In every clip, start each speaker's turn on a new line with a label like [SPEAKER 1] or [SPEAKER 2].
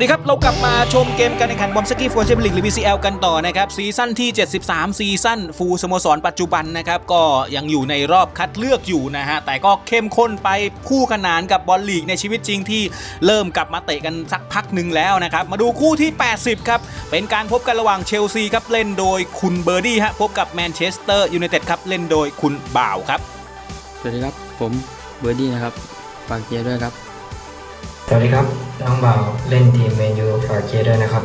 [SPEAKER 1] วัสดีครับ เรากลับมาชมเกมการแข่งขันบอมสกี้ฟร์เชมลิกหรือ BCL กันต่อนะครับ ซีซั่นที่ 73 ซีซั่นฟูลสโมสรปัจจุบันนะครับ ก็ยังอยู่ในรอบคัดเลือกอยู่นะฮะ แต่ก็เข้มข้นไปคู่ขนานกับบอลลีกในชีวิตจริงที่เริ่มกลับมาเตะกันสักพักหนึ่งแล้วนะครับ มาดูคู่ที่ 80 ครับ เป็นการพบกันระหว่างเชลซีครับเล่นโดยคุณเบอร์ดี้ฮะพบกับแมนเชสเตอร์ยูไนเต็ดครับเล่นโดยคุณบ่าวครับ
[SPEAKER 2] สวัสดีครับผมเบอร์ดี้นะครับฝากเชียร์ด้วยครับ
[SPEAKER 3] สวัสดีครับ น้องบ่าวเล่นทีมเมนยูฝากเชียร์ด้วยนะครับ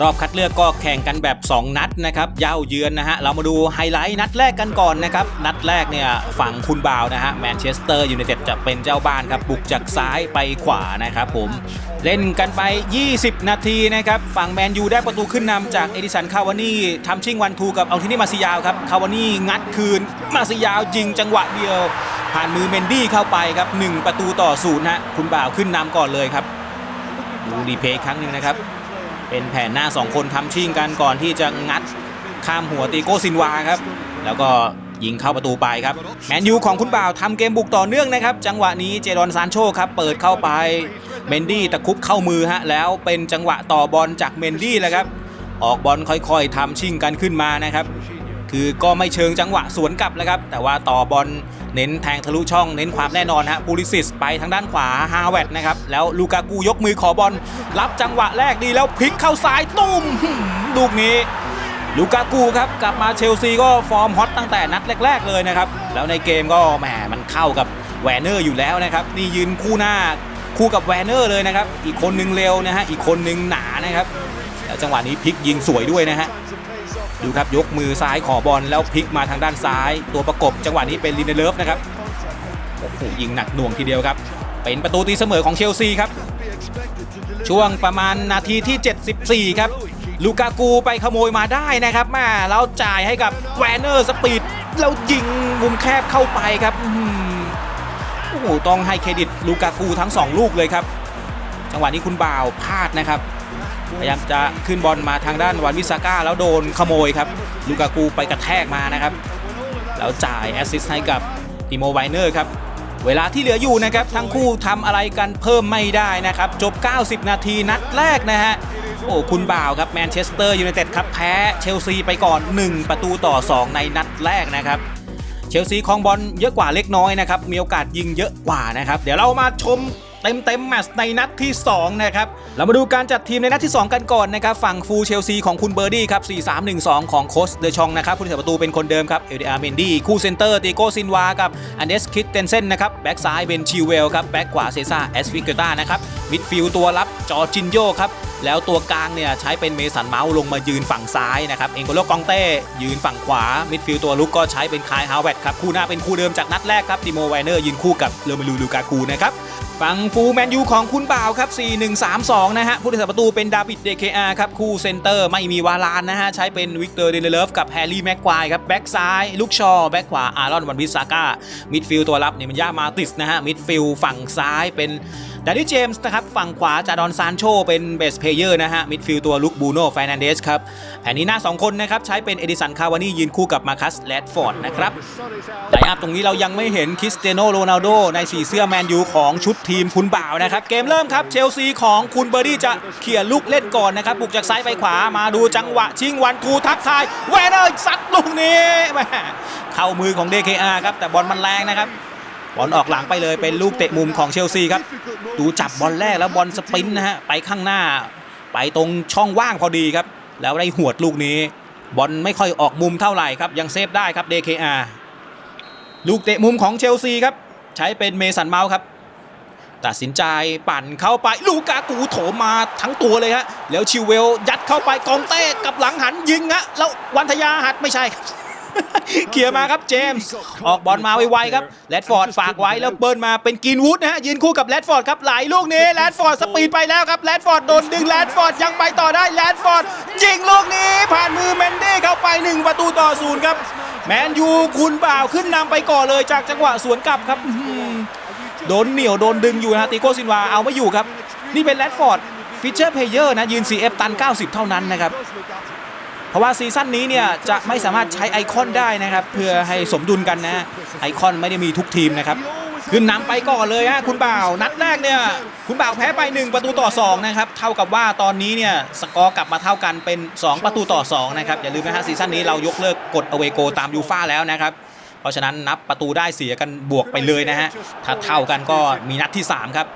[SPEAKER 1] รอบคัดเลือกก็แข่งกันแบบ 2 นัดนะครับเย้าเยือนนะฮะ เรามาดูไฮไลท์นัดแรกกันก่อนนะครับ นัดแรกเนี่ยฝั่งคุณบ่าวนะฮะแมนเชสเตอร์ยูไนเต็ดจะเป็นเจ้าบ้านครับ บุกจากซ้ายไปขวานะครับผม เล่นกันไป 20 นาทีนะครับ ฝั่งแมนยูได้ประตูขึ้นนำจากเอดิสันคาวานี่ทำชิ่งวันทูกับเอาทีนี่มาซิยาวครับคาวานี่งัดคืนมาซิยาวยิงจังหวะเดียว ผ่านมือเมนดี้เข้าไปครับหนึ่งประตูต่อศูนย์ฮะคุณบ่าวขึ้นนำก่อนเลยครับ ดูรีเพย์ครั้งหนึ่งนะครับ เป็นแผนหน้า 2 คนทำชิ่งกันก่อนที่จะงัดข้ามหัวตีโกซินวาครับ แล้วก็ยิงเข้าประตูไปครับ แมนยูของคุณบ่าวทำเกมบุกต่อเนื่องนะครับ จังหวะนี้เจดอนซานโชครับ เปิดเข้าไปเมนดี้ตะคุบเข้ามือฮะแล้วเป็นจังหวะต่อบอลจากเมนดี้แหละครับ ออกบอลค่อยๆทำชิ่งกันขึ้นมานะครับ คือก็ไม่เชิงจังหวะสวนกลับแล้วครับ แต่ว่าต่อบอลเน้นแทงทะลุช่อง เน้นความแน่นอนฮะปูลิซิสไปทางด้านขวาฮาเวตนะครับ แล้วลูกากูยกมือขอบอล รับจังหวะแรกดีแล้วพลิกเข้าซ้ายตุ้มหืมลูกนี้ลูกากูครับกลับมาเชลซีก็ฟอร์มฮอตตั้งแต่นัดแรก ๆ เลยนะครับ แล้วในเกมก็แหมมันเข้ากับแวนเนอร์อยู่แล้วนะครับ นี่ยืนคู่หน้าคู่กับแวนเนอร์เลยนะครับ อีกคนนึงเร็วนะฮะอีกคนนึงหนานะครับแล้วจังหวะนี้พลิกยิงสวยด้วยนะฮะ ดูครับยกมือซ้ายขอบอลแล้วพลิกมาทางด้านซ้าย ตัวประกบจังหวะนี้เป็นลินเดเลฟนะครับโอ้โหยิงหนักหน่วงทีเดียวครับ เป็นประตูตีเสมอของเชลซีครับ ช่วงประมาณนาทีที่ 74 ครับ ลูกากูไปขโมยมาได้นะครับแม่แล้วจ่ายให้กับแวนเนอร์สปีดแล้วยิงมุมแคบเข้าไปครับโอ้โหต้องให้เครดิตลูกากูทั้ง 2 ลูกเลยครับ จังหวะนี้คุณบ่าวพลาดนะครับ พยายามจะขึ้นบอลมาทางด้านวันวิสาก้าแล้วโดนขโมยครับลูกากูไปกระแทกมานะครับ แล้วจ่ายแอสซิสต์ให้กับติโมไวเนอร์ครับเวลาที่เหลืออยู่นะครับ ทั้งคู่ทำอะไรกันเพิ่มไม่ได้นะครับ จบ 90 นาทีนัดแรกนะฮะ โอ้คุณบ่าวครับแมนเชสเตอร์ยูไนเต็ดครับแพ้เชลซีไปก่อน 1 ประตูต่อ 2 ในนัดแรกนะครับ เชลซีครองบอลเยอะกว่าเล็กน้อยนะครับ มีโอกาสยิงเยอะกว่านะครับ เดี๋ยวเรามาชม เต็มเต็มๆแมตช์ในนัดที่ 2 นะครับ เรามาดูการจัดทีมในนัดที่ 2 กันก่อนนะครับฝั่งฟูลเชลซีของคุณเบอร์ดี้ครับ 4-3-1-2 ของโคสเดชองนะครับผู้รักษาประตูเป็นคนเดิมครับเอลเดอาร์เมนดี้คู่เซนเตอร์ติโกซินวากับอันเดสคิดเตนเซนนะครับแบ็กซ้ายเบนชิวเวลครับแบ็กขวาเซซ่าแอสฟิกเกต้านะครับมิดฟิลด์ตัวรับจอจินโยครับแล้วตัวกลางเนี่ยใช้เป็นเมสันเมาส์ลงมายืนฝั่งซ้ายนะครับเองโกโลกองเต้ยืนฝั่งขวา มิดฟิลด์ตัวลุกก็ใช้เป็นคายฮาวเวตครับคู่หน้าเป็นคู่เดิมจากนัดแรกครับติโมไวเนอร์ยืนคู่กับเลอมลูลูกากูนะครับ ฝั่งฟูลแมนยูของคุณบ่าวครับ 4-1-3-2 นะฮะ ผู้รักษาประตูเป็นดาวิดเดเคอาครับ คู่เซนเตอร์ไม่มีวาลานนะฮะ ใช้เป็นวิกเตอร์เดเลฟกับแฮร์รี่แม็กควายครับ แบ็กซ้าย ลูกชอ แบ็กขวา อารอนวันวิสซาก้า มิดฟิลด์ตัวรับเนี่ยมันย่ามาติสนะฮะ มิดฟิลด์ฝั่งซ้ายเป็น ดานิเจมส์นะครับฝั่งขวาจาดอนซานโชเป็นเบสเพเยอร์นะฮะมิดฟิลด์ตัวลุกบูโน่แฟร์นันเดสครับแผนนี้หน้า 2 คนนะครับใช้เป็นเอดิสันคาวานี่ยืนคู่กับมาคัสแรดฟอร์ดนะครับไลอัพตรงนี้เรายังไม่เห็นคริสเตียโนโรนัลโดในสีเสื้อแมนยูของชุดทีมคุณบ่าวนะครับเกมเริ่มครับเชลซีของคุณเบอร์ดี้จะเขี่ยลูกเล่นก่อนนะครับบุกจากซ้ายไปขวามาดูจังหวะชิงวันทูทักทายแวนเนอร์ซัดลูกนี้เข้ามือของ DKR ครับแต่บอลมันแรงนะครับ บอลออกหลังไปเลยเป็นลูกเตะมุมของเชลซีครับ ดูจับบอลแรกแล้วบอลสปรินต์นะฮะไปข้างหน้า ไปตรงช่องว่างพอดีครับ แล้วได้หวดลูกนี้ บอลไม่ค่อยออกมุมเท่าไหร่ครับ ยังเซฟได้ครับ DKR ลูกเตะมุมของเชลซีครับ ใช้เป็นเมสันเมาส์ครับตัดสินใจปั่นเข้าไปลูกากูโถมมาทั้งตัวเลยฮะแล้วชิวเวลยัดเข้าไปกองเต้กับหลังหันยิงฮะแล้ววันทยาหัดไม่ใช่ครับ เคลียร์มาครับเจมส์ออกบอลมาไวๆครับแรดฟอร์ดฝากไว้แล้วเบิร์นมาเป็นกรีนวูดนะฮะยืนคู่กับแรดฟอร์ดครับไหลลูกนี้แรดฟอร์ดสปีดไปแล้วครับแรดฟอร์ดโดนดึงแรดฟอร์ดยังไปต่อได้แรดฟอร์ดยิงลูกนี้ผ่านมือเมนดี้เข้าไป 1 ประตูต่อศูนย์ครับแมนยูคุณบ่าวขึ้นนำไปก่อนเลยจากจังหวะสวนกลับครับโดนเหนียวโดนดึงอยู่นะฮะติโกซินวาเอาไม่อยู่ครับ นี่เป็นแรดฟอร์ดฟิชเชอร์เพเยอร์นะยืน CF ตัน 90 เท่านั้นนะครับ เพราะว่าซีซั่นนี้เนี่ยจะไม่สามารถใช้ไอคอนได้นะครับ เพื่อให้สมดุลกันนะ ไอคอนไม่ได้มีทุกทีมนะครับขึ้นนำไปก่อนเลยฮะคุณบ่าวนัดแรกเนี่ยคุณบ่าวแพ้ไป 1 ประตูต่อ2นะครับเท่ากับว่าตอนนี้เนี่ยสกอร์กลับมาเท่ากันเป็น 2 ประตูต่อ2นะครับอย่าลืมนะฮะซีซั่นนี้เรายกเลิกกฎอเวโกตามยูฟ่าแล้วนะครับเพราะฉะนั้นนับประตูได้เสียกันบวกไปเลยนะฮะถ้าเท่ากันก็มีนัดที่ 3 ครับ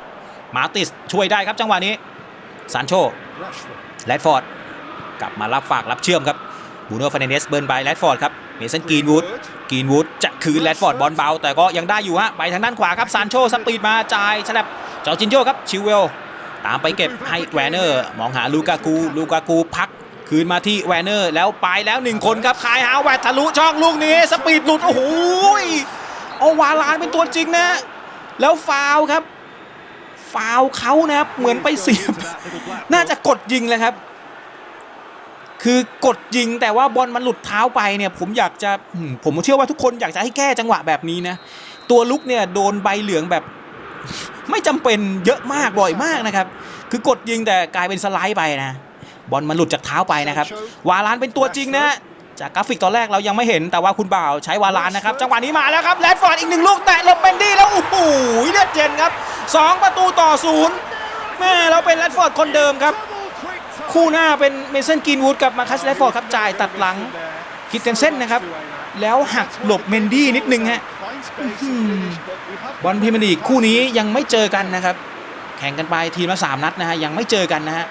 [SPEAKER 1] มาติสช่วยได้ครับจังหวะนี้ซานโชแรดฟอร์ด กลับมารับฝากรับเชื่อมครับบูโน่ฟานเดสเบิร์นไปแรดฟอร์ดครับเมสันกีนวูดกีนวูดจะคืนแรดฟอร์ดบอลเบา แต่ก็ยังได้อยู่ฮะไปทางด้านขวาครับซานโชสปีดมาจ่ายฉลับจอจินโยครับชิวเวลตามไปเก็บให้แวนเนอร์ มองหาลูกากูลูกากูพักคืนมาที่แวนเนอร์แล้วไปแล้วหนึ่งคนครับคายฮาวแวร์ทะลุช่องลูกนี้ สปีดหลุด โอ้โหเอาวาลานเป็นตัวจริงนะ แล้วฟาวครับ ฟาวเขานะครับ เหมือนไปเสียบ น่าจะกดยิงเลยครับ คือกดยิงแต่ว่าบอลมันหลุดเท้าไปเนี่ย ผมอยากจะผมเชื่อว่าทุกคนอยากจะให้แก้จังหวะแบบนี้นะ ตัวลุกเนี่ยโดนใบเหลืองแบบ ไม่จำเป็นเยอะมากบ่อยมากนะครับ คือกดยิงแต่กลายเป็นสไลด์ไปนะบอลมันหลุดจากเท้าไปนะครับ วาลานเป็นตัวจริงนะจากกราฟิกตอนแรกเรายังไม่เห็นแต่ว่าคุณบ่าวใช้วาลานนะครับ จังหวะนี้มาแล้วครับแรดฟอร์ดอีกหนึ่งลูกแตะลบเบนดี้แล้วโอ้โหเลือดเย็นครับสองประตูต่อศูนย์แม่เราเป็นแรดฟอร์ดคนเดิมครับ คู่หน้าเป็นเมสันกรีนวูดกับมาคัสแรดฟอร์ดครับจ่ายตัดหลังคิดกันเส้นนะครับ แล้วหักหลบเมนดี้นิดนึงฮะบอลพรีเมียร์ลีกคู่นี้ยังไม่เจอกันนะครับ แข่งกันไปทีมละสามนัดนะฮะยังไม่เจอกันนะฮะ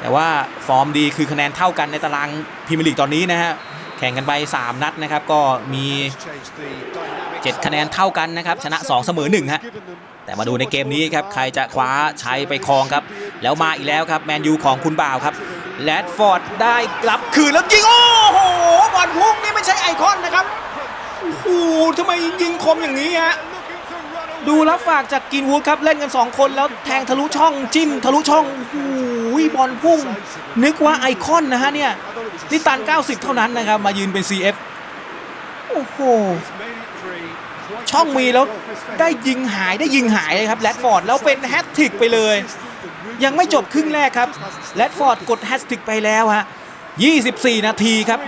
[SPEAKER 1] แต่ว่าฟอร์มดีคือคะแนนเท่ากันในตารางพรีเมียร์ลีกตอนนี้นะฮะแข่งกันไป 3 นัดนะครับ ก็มี 7 คะแนนเท่ากันนะครับ ชนะ 2 เสมอ1ฮะ แต่มาดูในเกมนี้ครับใครจะคว้าชัยไปครองครับ แล้วมาอีกแล้วครับแมนยูของคุณบ่าวครับแรดฟอร์ดได้กลับคืนแล้วยิงโอ้โหบอลพุ่งนี่ไม่ใช่ไอคอนนะครับโอ้โหทำไมยิงคมอย่างนี้ฮะดูรับฝากจากกินวูดครับเล่นกัน 2 คนแล้วแทงทะลุช่องจิ้มทะลุช่องโอ้โหบอลพุ่ง นึกว่าไอคอนนะฮะเนี่ยนี่ตัน 90 เท่านั้นนะครับ มายืนเป็น CF โอ้โห ช่องมีแล้วได้ยิงหายได้ยิงหายเลยครับแรดฟอร์ดแล้วเป็นแฮตทริกไปเลย ยังไม่จบครึ่งแรกครับแรดฟอร์ดกดแฮตทริกไปแล้วฮะ24 นาทีครับ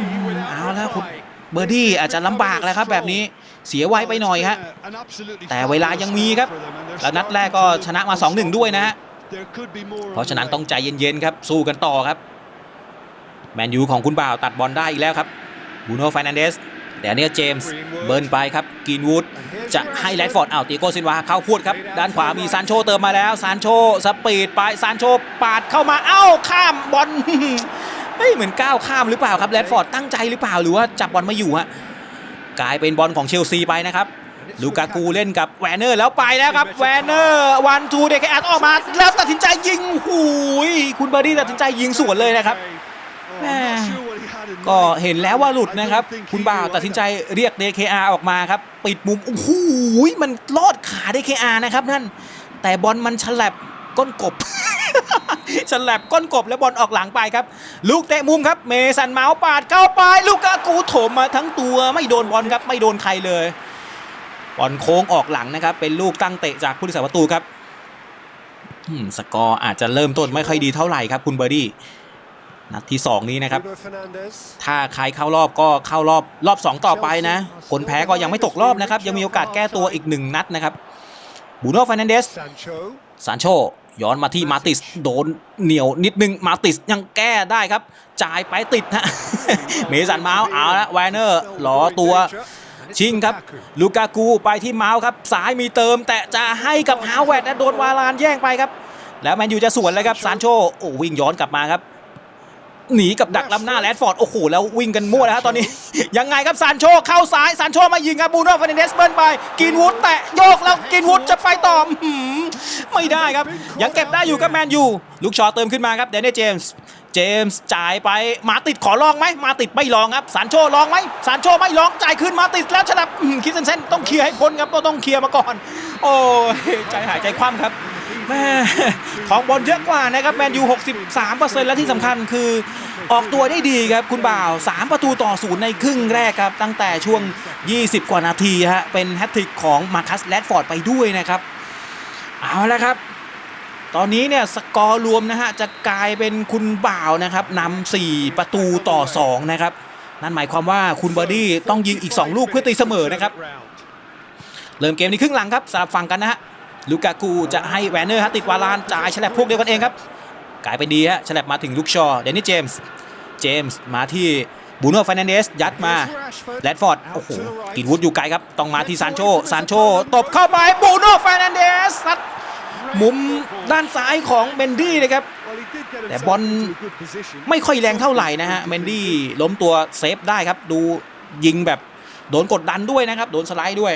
[SPEAKER 1] เอาแล้วคุณเบอร์ดี้อาจจะลำบากแล้วครับ แบบนี้เสียไวไปหน่อยฮะแต่เวลายังมีครับ แล้วนัดแรกก็ชนะมา 2-1 ด้วยนะฮะเพราะฉะนั้นต้องใจเย็นๆครับ สู้กันต่อครับ แมนยูของคุณบ่าวตัดบอลได้อีกแล้วครับบูโน่ฟ r นันเดส แต่เนี่ยเจมส์เบิร์นไปครับกรีนวูดจะให้แรดฟอร์ดเอาตีโกซินวาเข้าพวดครับ ด้านขวามีซานโชเติมมาแล้วซานโชสปีดไปซานโชปาดเข้ามาเอ้าข้ามบอลเฮ้ยเหมือนก้าวข้ามหรือเปล่าครับแรดฟอร์ดตั้งใจหรือเปล่าหรือว่าจับบอลไม่อยู่ฮะกลายเป็นบอลของเชลซีไปนะครับลูกากูเล่นกับแวนเนอร์แล้วไปแล้วครับแวนเนอร์วันทูเดคแอดออกมา แล้วตัดสินใจยิงหูยคุณเบอร์ดี้ตัดสินใจยิงสวนเลยนะครับแม่ ก็เห็นแล้วว่าหลุดนะครับ คุณบ่าวตัดสินใจเรียก DKR ออกมาครับ ปิดมุมโอ้โหมันลอดขา DKR นะครับนั่น แต่บอลมันฉลับก้นกบฉลับก้นกบแล้วบอลออกหลังไปครับ ลูกเตะมุมครับ เมสันเมาส์ปาดเข้าไป ลูกกากูโถมมาทั้งตัวไม่โดนบอลครับ ไม่โดนใครเลยบอลโค้งออกหลังนะครับ เป็นลูกตั้งเตะจากผู้รักษาประตูครับสกอร์อาจจะเริ่มต้นไม่ค่อยดีเท่าไหร่ครับคุณเบอร์ดี้ นัดที่ 2 นี้นะครับ ถ้าใครเข้ารอบก็เข้ารอบรอบ 2 ต่อไปนะคนแพ้ก็ยังไม่ตกรอบนะครับ ยังมีโอกาสแก้ตัวอีก 1 นัดนะครับบูโน่ฟ r นันเดสซานโชย้อนมาที่มาติสโดนเหนียวนิดนึงมาติสยังแก้ได้ครับ จ่ายไปติดฮะเมสันเมาส์เอาละไวเนอร์หลอตัวชิงครับ ลูกากูไปที่เมาส์ครับ สายมีเติม แต่จะให้กับฮาวเวิร์ดนะโดนวาลานแย่งไปครับ แล้วแมนยูจะสวนเลยครับซานโชโอ้วิ่งย้อนกลับมาครับ หนีกับดักล้ำหน้าแรดฟอร์ด โอ้โห แล้ววิ่งกันมั่วแล้วฮะตอนนี้ ยังไงครับซานโชเข้าซ้ายซานโชมายิงครับบูโน่ฟาร์นันเดสเบิ้ลไป กินวูดแตะโยกแล้วกินวูดจะไปต่ออื้อหือไม่ได้ครับ ยังเก็บได้อยู่กับแมนยูลูกชอเติมขึ้นมาครับเดนเนเจมส์เจมส์จ่ายไปมาติดขอลองไหมมาติดไม่ลองครับซานโชลองไหมซานโชไม่ลองจ่ายขึ้นมาติดแล้วฉลับอื้อหือคิดเซนเซนต้องเคลียร์ให้พ้นครับก็ต้องเคลียร์มาก่อน โอ้ยใจหายใจคว่ำครับ แม่ของบอลเยอะกว่านะครับแมนยู 63%และที่สำคัญคือออกตัวได้ดีครับคุณบ่าว 3 ประตูต่อศูนย์ในครึ่งแรกครับ ตั้งแต่ช่วง 20 กว่านาทีฮะเป็นแฮตทริกของมาคัสแรดฟอร์ดไปด้วยนะครับ เอาละครับ ตอนนี้เนี่ยสกอร์รวมนะฮะ จะกลายเป็นคุณบ่าวนะครับนำ4ประตูต่อ 2 นะครับ นั่นหมายความว่าคุณเบอร์ดี้ต้องยิงอีก 2 ลูกเพื่อตีเสมอนะครับ เริ่มเกมในครึ่งหลังครับสลับฝั่งกันนะฮะ ลูกากูจะให้แวนเนอร์ฮะติดวาลานจ่ายฉลับพวกเดียวกันเองครับกลายเป็นดีฮะฉลับมาถึงลูกชอเดนนี่เจมส์เจมส์มาที่บูโน่ฟ r น a นเดสยัดมาแรดฟอร์ดโอ้โหกินวุฒอยู่ไกลครับ ต้องมาที่ซานโชซานโชตบเข้าไปบูโน่ฟ r น a นเดสซัดมุมด้านซ้ายของเมนดี้นะครับ แต่บอลไม่ค่อยแรงเท่าไหร่นะฮะเมนดี้ล้มตัวเซฟได้ครับ ดูยิงแบบโดนกดดันด้วยนะครับ โดนสไลด์ด้วย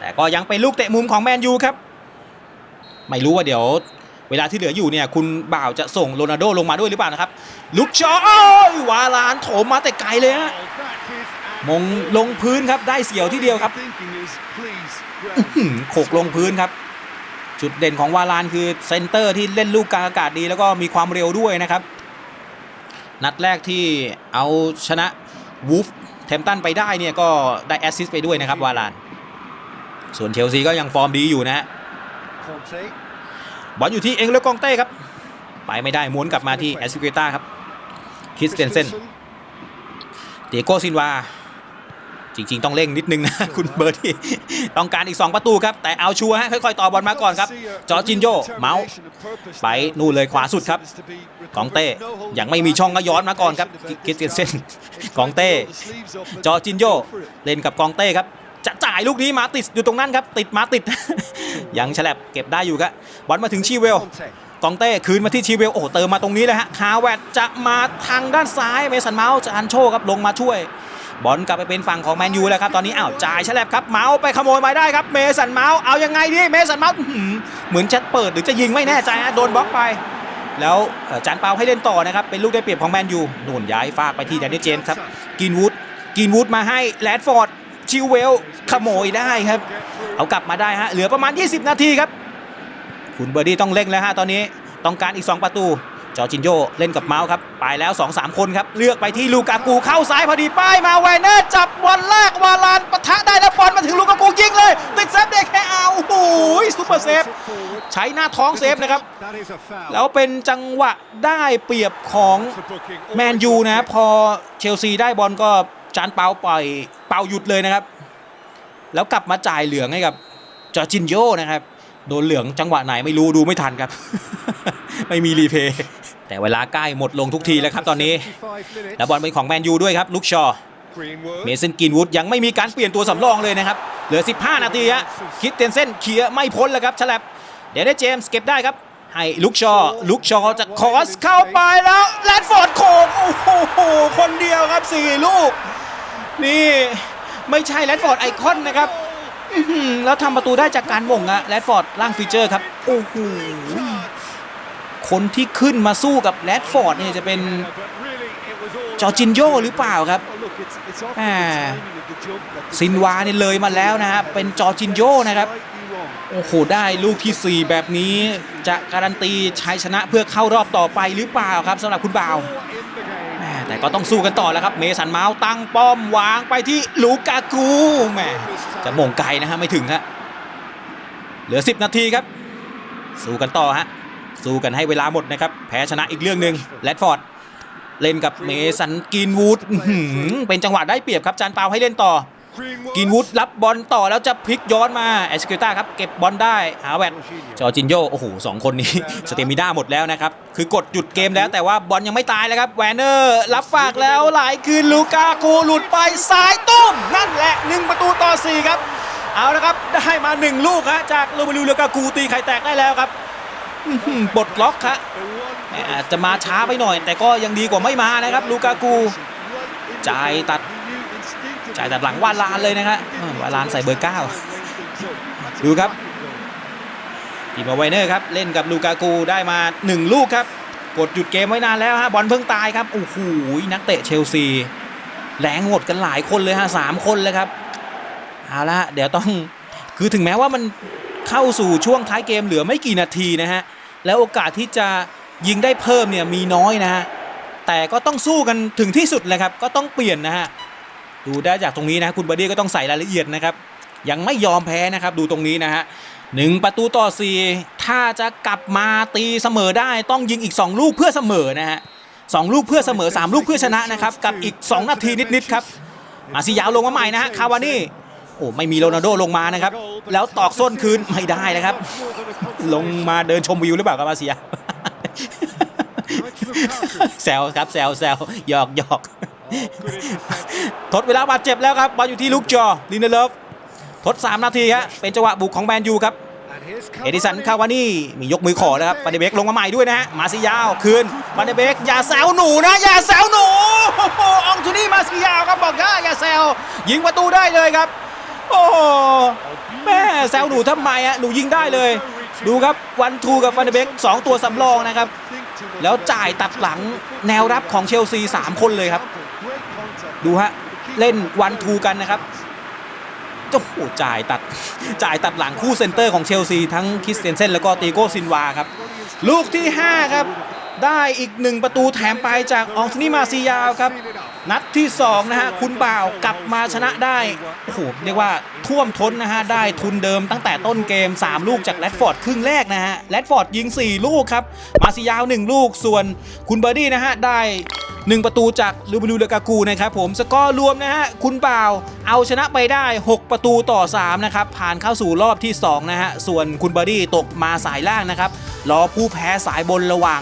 [SPEAKER 1] แต่ก็ยังเป็นลูกเตะมุมของแมนยูครับ ไม่รู้ว่าเดี๋ยว เวลาที่เหลืออยู่เนี่ย คุณบ่าวจะส่งโรนัลโดลงมาด้วยหรือเปล่านะครับ ลุกชอโอ้ยวาลานโถมมาแต่ไกลเลยฮะมงลงพื้นครับได้เสียวที่เดียวครับโขกลงพื้นครับ จุดเด่นของวาลานคือเซนเตอร์ที่เล่นลูกกลางอากาศดี แล้วก็มีความเร็วด้วยนะครับ นัดแรกที่เอาชนะวูฟเทมตันไปได้เนี่ยก็ได้แอสซิสต์ไปด้วยนะครับวาลาน ส่วนเชลซีก็ยังฟอร์มดีอยู่นะฮะบอลอยู่ที่เองเลกองเต้ครับ ไปไม่ได้ม้วนกลับมาที่แอสซิเกต้าครับคริสเตนเซนเดโกซินวา จริง ๆ ต้องเร่งนิดนึงนะ คุณเบอร์ที่ต้องการอีก 2 ประตูครับ แต่เอาชัวร์ฮะค่อย ๆ ต่อบอลมาก่อนครับ จอร์จินโยเมาส์ไปนู่นเลยขวาสุดครับ กองเต้ยังไม่มีช่องก็ย้อนมาก่อนครับคิดเส้นกองเต้จอร์จินโยเล่นกับกองเต้ครับจะจ่ายลูกนี้มาติดอยู่ตรงนั้นครับ ติดมาติด ยังฉลับเก็บได้อยู่ครับบอลมาถึงชีเวลกองเต้คืนมาที่ชีเวลโอ้เติมมาตรงนี้เลยฮะคาแวดจะมาทางด้านซ้ายเมสันเมาส์จะอันโชครับลงมาช่วย บอลกลับไปเป็นฝั่งของแมนยูแล้วครับตอนนี้อ้าวจ่ายฉลับครับเมาส์ไปขโมยมาได้ครับเมสันเมาส์เอายังไงดีเมสันเมาส์เหมือนจะเปิดหรือจะยิงไม่แน่ใจฮะโดนบล็อกไปแล้วจานเปาให้เล่นต่อนะครับ เป็นลูกได้เปรียบของแมนยูนุ่นย้ายฟากไปที่แดนนี่เจมส์ครับ กินวูดกินวูดมาให้แรดฟอร์ด ชิวเวลขโมยได้ครับ เอากลับมาได้ฮะเหลือประมาณ 20 นาทีครับ คุณเบอร์ดี้ต้องเร่งแล้วฮะตอนนี้ต้องการอีก 2 ประตู จอจินโยเล่นกับเมาส์ครับ ไปแล้ว 2-3 คนครับ เลือกไปที่ลูกากูเข้าซ้ายพอดีป้ายมาแวนเนอร์จับบอลแรกวาลานปะทะได้แล้วบอลมาถึงลูกากูยิงเลย ติดเซฟเด็กแค่เอาโอ้โหซุปเปอร์เซฟใช้หน้าท้องเซฟนะครับ แล้วเป็นจังหวะได้เปรียบของแมนยูนะพอเชลซีได้บอลก็ จานเปาปล่อยเปาหยุดเลยนะครับ แล้วกลับมาจ่ายเหลืองให้กับจอจินโยนะครับ โดนเหลืองจังหวะไหนไม่รู้ดูไม่ทันครับ ไม่มีรีเพย์แต่เวลาใกล้หมดลงทุกทีแล้วครับตอนนี้ แล้วบอลเป็นของแมนยูด้วยครับลูกชอเมสันกินวูดยังไม่มีการเปลี่ยนตัวสำรองเลยนะครับ เหลือ 15 นาทีฮะคิดเตียนเส้นเคลียไม่พ้นแล้วครับฉลับเดี๋ยวได้เจมส์เก็บได้ครับ ให้ลุกชอ ลุกชอจะคอสเข้าไปแล้วแรดฟอร์ดโขกโอ้โห คนเดียวครับ 4 ลูก นี่ไม่ใช่แรดฟอร์ดไอคอนนะครับอื้อหือแล้วทำประตูได้จากการหม่งอะแรดฟอร์ดล่างฟีเจอร์ครับ โอ้โหคนที่ขึ้นมาสู้กับแรดฟอร์ดเนี่ยจะเป็นจอร์จินโยหรือเปล่าครับแหม่ซินวาเนี่ยเลยมาแล้วนะฮะเป็นจอร์จินโยนะครับ โอ้โห ได้ลูกทีสี่ 4 แบบนี้ จะการันตีชัยชนะเพื่อเข้ารอบต่อไปหรือเปล่าครับสำหรับคุณบ่าว แต่ก็ต้องสู้กันต่อแล้วครับ เมสันเมาส์ตั้งป้อมวางไปที่ลูกากูแหมจะมงไกลนะฮะไม่ถึงฮะเหลือ 10 นาทีครับ สู้กันต่อฮะสู้กันให้เวลาหมดนะครับ แพ้ชนะอีกเรื่องหนึ่งแรดฟอร์ดเล่นกับเมสันกินวูดเป็นจังหวะได้เปรียบครับจานเปาให้เล่นต่อ กินวูดรับบอลต่อแล้วจะพลิกย้อนมาแอสเกต้าครับเก็บบอลได้หาแวดจอร์จินโยโอ้โหสองคนนี้สเตมิน่าหมดแล้วนะครับ คือกดหยุดเกมแล้วแต่ว่าบอลยังไม่ตายเลยครับแวนเนอร์รับฝากแล้วไหลคืนลูกากูหลุดไปซ้ายตุ้มนั่นแหละหนึ่งประตูต่อ4ครับ เอาละครับ ได้มา1ลูกฮะจากโรมาลูลูกากูตีไข่แตกได้แล้วครับอื้อหือปลดล็อกครับแหมอาจจะมาช้าไปหน่อย แต่ก็ยังดีกว่าไม่มานะครับลูกากูจ่ายตัด จ่ายตัดหลังวาลานเลยนะครับวาลานใส่เบอร์เก้าดูครับทีมไวเนอร์ครับเล่นกับลูกากูได้มา 1 ลูกครับ กดหยุดเกมไว้นานแล้วฮะบอลเพิ่งตายครับโอ้โหนักเตะเชลซีแรงหมดกันหลายคนเลยฮะสามคนเลยครับเอาละเดี๋ยวต้องคือถึงแม้ว่ามันเข้าสู่ช่วงท้ายเกมเหลือไม่กี่นาทีนะฮะแล้วโอกาสที่จะยิงได้เพิ่มเนี่ยมีน้อยนะฮะแต่ก็ต้องสู้กันถึงที่สุดเลยครับก็ต้องเปลี่ยนนะฮะ ดูได้จากตรงนี้นะคุณบดี้ก็ต้องใส่รายละเอียดนะครับ ยังไม่ยอมแพ้นะครับ ดูตรงนี้นะฮะหนึ่งประตูต่อสี่ถ้าจะกลับมาตีเสมอได้ต้องยิงอีก 2 ลูกเพื่อเสมอนะฮะสองลูกเพื่อเสมอ 3 ลูกเพื่อชนะนะครับ กับอีก 2 นาทีนิดๆครับ มาซิยาวลงมาใหม่นะฮะคาวานี่โอ้ไม่มีโรนัลโดลงมานะครับ แล้วตอกส้นคืนไม่ได้นะครับ ลงมาเดินชมวิวหรือเปล่าครับมาซียาแซวครับแซวแซวหยอกหยอก ทดเวลาบาดเจ็บแล้วครับบอลอยู่ที่ลูกจอลินเดเลฟทด 3 นาทีฮะเป็นจังหวะบุกของแมนยูครับเอดิสันคาวานี่มียกมือขอแล้วครับฟานเดเบกลงมาใหม่ด้วยนะฮะมาซิยาวคืนฟานเดเบกอย่าแซวหนูนะอย่าแซวหนูโอ้องทูนี่มาซิยาวครับบอกว่าอย่าแซวยิงประตูได้เลยครับ โอ้แม่แซวหนูทำไมอะหนูยิงได้เลย ดูครับวันทูกับฟานเดเบกสองตัวสำรองนะครับ แล้วจ่ายตัดหลังแนวรับของเชลซี 3 คนเลยครับ ดูฮะ เล่นวันทูกันนะครับโอ้โหจ่ายตัดจ่ายตัดหลังคู่เซนเตอร์ของเชลซีทั้งคริสเตนเซนแล้วก็ตีโก้ซินวาครับ ลูกที่ 5 ครับ ได้อีกหนึ่งประตูแถมไปจากอองทนีมาซียาวครับ นัดที่ 2 นะฮะ คุณบ่าวกลับมาชนะได้ โอ้โห เรียกว่าท่วมท้นนะฮะ ได้ทุนเดิมตั้งแต่ต้นเกม 3 ลูกจากแรดฟอร์ดครึ่งแรกนะฮะแรดฟอร์ดยิง 4 ลูกครับ มาซิยาว 1 ลูกส่วนคุณเบอร์ดี้นะฮะ ได้ 1 ประตูจากลูบินูเลกากูนะครับผมสกอร์รวมนะฮะคุณบ่าวเอาชนะไปได้ 6 ประตูต่อ 3 นะครับ ผ่านเข้าสู่รอบที่ 2 นะฮะส่วนคุณเบอร์ดี้ตกมาสายล่างนะครับรอผู้แพ้สายบนระหว่าง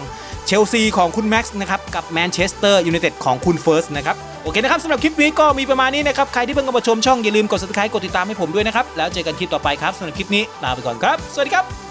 [SPEAKER 1] เชลซีของคุณแม็กซ์นะครับกับแมนเชสเตอร์ยูไนเต็ดของคุณเฟิร์สนะครับโอเคนะครับสำหรับคลิปนี้ก็มีประมาณนี้นะครับ ใครที่เพิ่งเข้ามาชมช่องอย่าลืมกด subscribe กดติดตามให้ผมด้วยนะครับ แล้วเจอกันคลิปต่อไปครับสำหรับคลิปนี้ลาไปก่อนครับ สวัสดีครับ